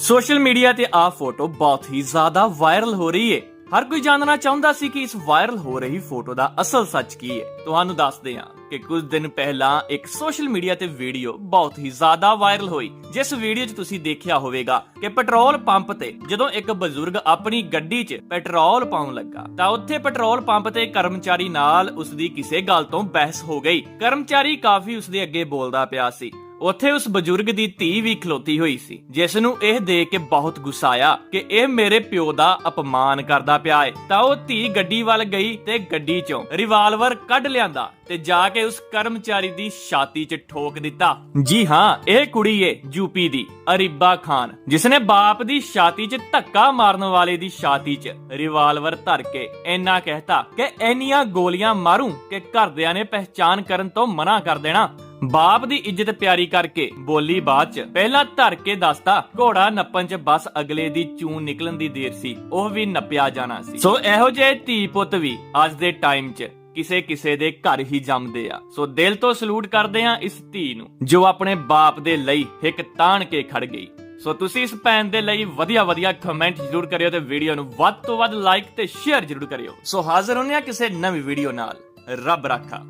Social media ਤੇ ਆ photo ਬਹੁਤ ਹੀ ਜ਼ਿਆਦਾ ਵਾਇਰਲ ਹੋ ਰਹੀ ਹੈ ਹਰ ਕੋਈ ਜਾਣਨਾ ਚਾਹੁੰਦਾ ਸੀ ਕਿ ਇਸ ਵਾਇਰਲ ਹੋ ਰਹੀ ਫੋਟੋ ਦਾ ਅਸਲ ਸੱਚ ਕੀ ਹੈ ਤੁਹਾਨੂੰ ਦੱਸਦੇ ਹਾਂ ਕਿ ਕੁਝ ਦਿਨ ਪਹਿਲਾਂ ਇੱਕ ਸੋਸ਼ਲ ਮੀਡੀਆ ਤੇ ਵੀਡੀਓ ਬਹੁਤ ਹੀ ਜ਼ਿਆਦਾ ਵਾਇਰਲ ਹੋਈ। ਜਿਸ ਵੀਡੀਓ 'ਚ ਤੁਸੀਂ ਦੇਖਿਆ ਹੋਵੇਗਾ ਕਿ ਪੈਟਰੋਲ ਪੰਪ ਤੇ ਜਦੋਂ ਇੱਕ ਬਜ਼ੁਰਗ ਆਪਣੀ ਗੱਡੀ 'ਚ ਪੈਟਰੋਲ ਪਾਉਣ ਲੱਗਾ, ਤਾਂ ਉੱਥੇ ਪੈਟਰੋਲ ਪੰਪ ਤੇ ਕਰਮਚਾਰੀ ਨਾਲ ਉਸ ਦੀ ਕਿਸੇ ਗੱਲ ਤੋਂ ਬਹਿਸ ਹੋ ਗਈ। ਕਰਮਚਾਰੀ ਕਾਫੀ ਉਸ ਦੇ ਅੱਗੇ ਬੋਲਦਾ ਪਿਆ ਸੀ। ਉੱਥੇ ਉਸ ਬਜ਼ੁਰਗ ਦੀ ਧੀ ਵੀ ਖਲੋਤੀ ਹੋਈ ਸੀ, ਜਿਸ ਨੂੰ ਇਹ ਦੇਖ ਕੇ ਬਹੁਤ ਗੁੱਸਾ ਆਇਆ ਕਿ ਇਹ ਮੇਰੇ ਪਿਓ ਦਾ ਅਪਮਾਨ ਕਰਦਾ ਪਿਆ ਏ। ਤਾਂ ਉਹ ਧੀ ਗੱਡੀ ਵੱਲ ਗਈ ਤੇ ਗੱਡੀ ਚੋਂ ਰਿਵਾਲਵਰ ਕੱਢ ਲਿਆਂਦਾ ਤੇ ਜਾ ਕੇ ਉਸ ਕਰਮਚਾਰੀ ਦੀ ਛਾਤੀ 'ਚ ਠੋਕ ਦਿੱਤਾ। ਜੀ ਹਾਂ, ਇਹ ਕੁੜੀ ਏ ਯੂਪੀ ਦੀ, ਅਰੀਬਾ ਖਾਨ, ਜਿਸਨੇ ਬਾਪ ਦੀ ਛਾਤੀ 'ਚ ਧੱਕਾ ਮਾਰਨ ਵਾਲੇ ਦੀ ਛਾਤੀ 'ਚ ਰਿਵਾਲਵਰ ਧਰ ਕੇ ਇੰਨਾ ਕਹਿਤਾ ਕਿ ਇੰਨੀਆਂ ਗੋਲੀਆਂ ਮਾਰੂ ਕਿ ਘਰਦਿਆਂ ਨੇ ਪਹਿਚਾਨ ਕਰਨ ਤੋਂ ਮਨਾ ਕਰ ਦੇਣਾ। ਬਾਪ ਦੀ ਇੱਜ਼ਤ ਪਿਆਰੀ ਕਰਕੇ ਬੋਲੀ ਬਾਅਦ ਚ ਪਹਿਲਾਂ ਧਰ ਕੇ ਦੱਸਤਾ, ਘੋੜਾ ਨੱਪਣ ਚ ਬਸ ਅਗਲੇ ਦੀ ਚੂਨ ਨਿਕਲਣ ਦੀ ਦੇਰ ਸੀ, ਉਹ ਵੀ ਨੱਪਿਆ ਜਾਣਾ ਸੀ। ਸੋ ਇਹੋ ਜਿਹੇ ਧੀ ਪੁੱਤ ਵੀ ਅੱਜ ਦੇ ਟਾਈਮ ਚ ਕਿਸੇ ਕਿਸੇ ਦੇ ਘਰ ਹੀ ਜੰਮਦੇ ਆ। ਸੋ ਦਿਲ ਤੋਂ ਸਲੂਟ ਕਰਦੇ ਆ ਇਸ ਧੀ ਨੂੰ, ਜੋ ਆਪਣੇ ਬਾਪ ਦੇ ਲਈ ਇੱਕ ਤਾਣ ਕੇ ਖੜ ਗਈ। ਸੋ ਤੁਸੀਂ ਇਸ ਭੈਣ ਦੇ ਲਈ ਵਧੀਆ ਵਧੀਆ ਕਮੈਂਟ ਜ਼ਰੂਰ ਕਰਿਓ ਤੇ ਵੀਡੀਓ ਨੂੰ ਵੱਧ ਤੋਂ ਵੱਧ ਲਾਈਕ ਤੇ ਸ਼ੇਅਰ ਜ਼ਰੂਰ ਕਰਿਓ। ਸੋ ਹਾਜ਼ਰ ਹੁੰਨੇ ਆ ਕਿਸੇ ਨਵੀਂ ਵੀਡੀਓ ਨਾਲ। ਰੱਬ ਰਾਖਾ।